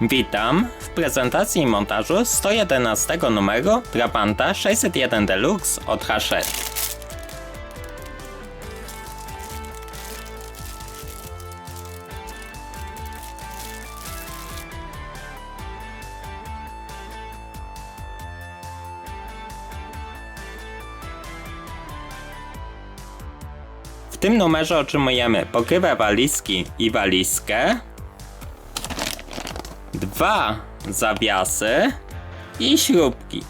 Witam w prezentacji i montażu 111 numeru Trabanta 601 Deluxe od Hachette. W tym numerze otrzymujemy pokrywę walizki i walizkę, dwa zawiasy i śrubki.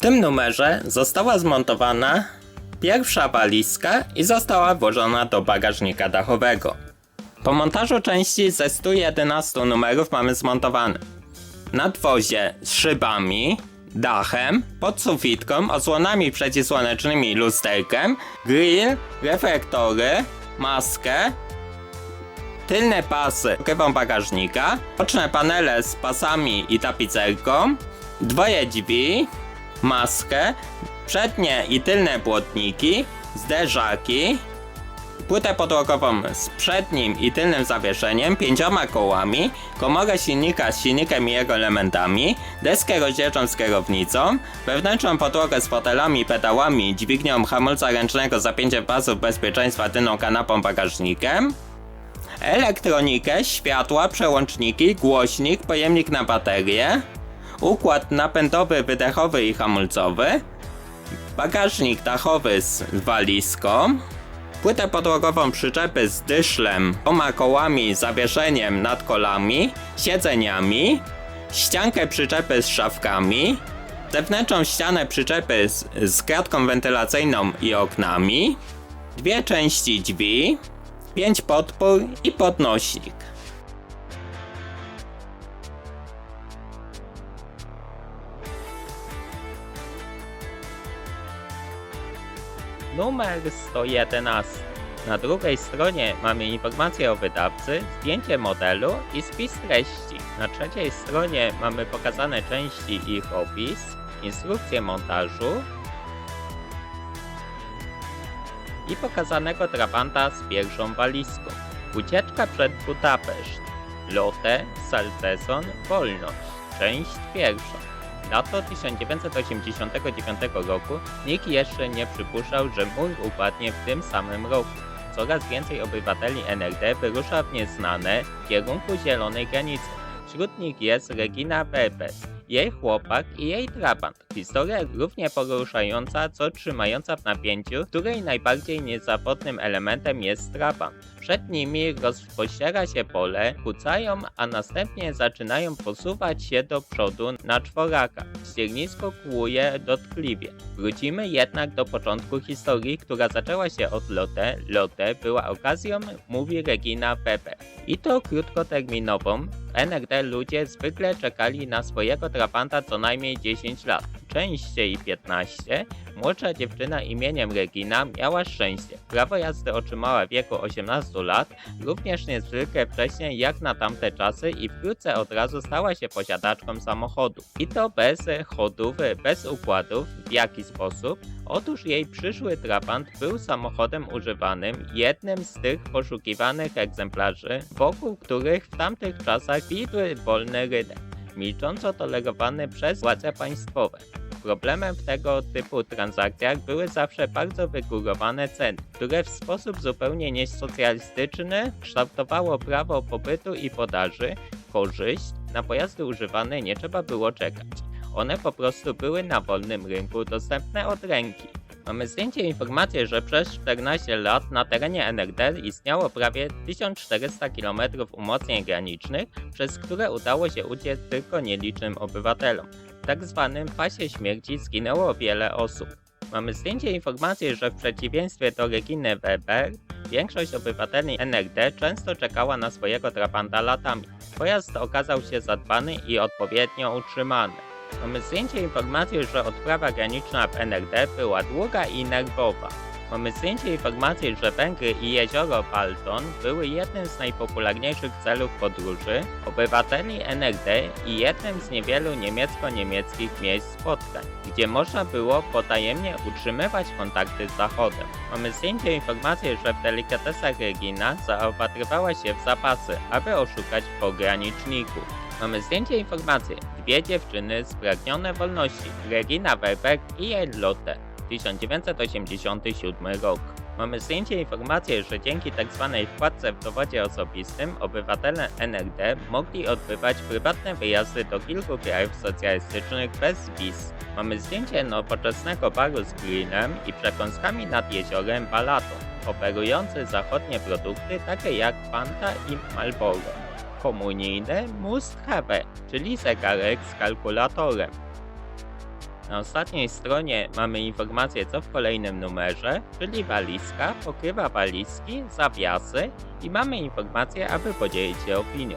Tym numerze została zmontowana pierwsza walizka i została włożona do bagażnika dachowego. Po montażu części ze 111 numerów mamy zmontowany nadwozie z szybami, dachem, podsufitką, osłonami przeciwsłonecznymi i lusterkiem, grill, reflektory, maskę, tylne pasy pokrywą bagażnika, boczne panele z pasami i tapicerką, dwoje drzwi, maskę, przednie i tylne płotniki, zderzaki, płytę podłogową z przednim i tylnym zawieszeniem, pięcioma kołami, komorę silnika z silnikiem i jego elementami, deskę rozdzielczą z kierownicą, wewnętrzną podłogę z fotelami, pedałami, dźwignią hamulca ręcznego, zapięciem pasów bezpieczeństwa, tylną kanapą, bagażnikiem, elektronikę, światła, przełączniki, głośnik, pojemnik na baterię, układ napędowy, wydechowy i hamulcowy, bagażnik dachowy z walizką, płytę podłogową przyczepy z dyszlem, dwoma kołami, zawieszeniem nad kolami, siedzeniami, ściankę przyczepy z szafkami, zewnętrzną ścianę przyczepy z, z kratką wentylacyjną i oknami, dwie części drzwi, pięć podpór i podnośnik. Numer 111 Na drugiej stronie mamy informacje o wydawcy, zdjęcie modelu i spis treści. Na trzeciej stronie mamy pokazane części i ich opis, instrukcję montażu i pokazanego trabanta z pierwszą walizką. Ucieczka przed Budapeszt. Lotę, Salceson, Wolność. Część pierwsza. Lato 1989 roku nikt jeszcze nie przypuszczał, że mur upadnie w tym samym roku. Coraz więcej obywateli NRD wyrusza w nieznane w kierunku zielonej granicy. Wśród nich jest Regina Weber, jej chłopak i jej trabant. Historia równie poruszająca, co trzymająca w napięciu, której najbardziej niezawodnym elementem jest trabant. Przed nimi rozpościera się pole, kucają, a następnie zaczynają posuwać się do przodu na czworakach. Ściernisko kłuje dotkliwie. Wrócimy jednak do początku historii, która zaczęła się od Lotte. Lotte była okazją, mówi Regina Weber. I to krótkoterminową. W NRD ludzie zwykle czekali na swojego trapanta co najmniej 10 lat, częściej 15. Młodsza dziewczyna imieniem Regina miała szczęście. Prawo jazdy otrzymała w wieku 18 lat, również niezwykle wcześnie jak na tamte czasy i wkrótce od razu stała się posiadaczką samochodu. I to bez chodów, bez układów. W jaki sposób? Otóż jej przyszły Trabant był samochodem używanym, jednym z tych poszukiwanych egzemplarzy, wokół których w tamtych czasach widły wolny rynek, milcząco tolerowany przez władze państwowe. Problemem w tego typu transakcjach były zawsze bardzo wygórowane ceny, które w sposób zupełnie niesocjalistyczny kształtowało prawo popytu i podaży, korzyść, na pojazdy używane nie trzeba było czekać. One po prostu były na wolnym rynku dostępne od ręki. Mamy zdjęcie informację, że przez 14 lat na terenie NRD istniało prawie 1400 km umocnień granicznych, przez które udało się uciec tylko nielicznym obywatelom. W tak zwanym pasie śmierci zginęło wiele osób. Mamy zdjęcie informacji, że w przeciwieństwie do Reginy Weber, większość obywateli NRD często czekała na swojego trapanta latami. Pojazd okazał się zadbany i odpowiednio utrzymany. Mamy zdjęcie informacji, że odprawa graniczna w NRD była długa i nerwowa. Mamy zdjęcie informacji, że Węgry i jezioro Balton były jednym z najpopularniejszych celów podróży obywateli NRD i jednym z niewielu niemiecko-niemieckich miejsc spotkań, gdzie można było potajemnie utrzymywać kontakty z Zachodem. Mamy zdjęcie informacji, że w delikatesach Regina zaopatrywała się w zapasy, aby oszukać pograniczników. Mamy zdjęcie informacji. Dwie dziewczyny spragnione wolności. Regina Weber i jej Lotte. 1987 rok. Mamy zdjęcie informacji, że dzięki tzw. wkładce w dowodzie osobistym obywatele NRD mogli odbywać prywatne wyjazdy do kilku krajów socjalistycznych bez wiz. Mamy zdjęcie nowoczesnego baru z grillem i przekąskami nad jeziorem Balaton, oferujący zachodnie produkty takie jak Fanta i Marlboro komunijne must have, czyli zegarek z kalkulatorem. Na ostatniej stronie mamy informację co w kolejnym numerze, czyli walizka, pokrywa walizki, zawiasy i mamy informację, aby podzielić się opinią.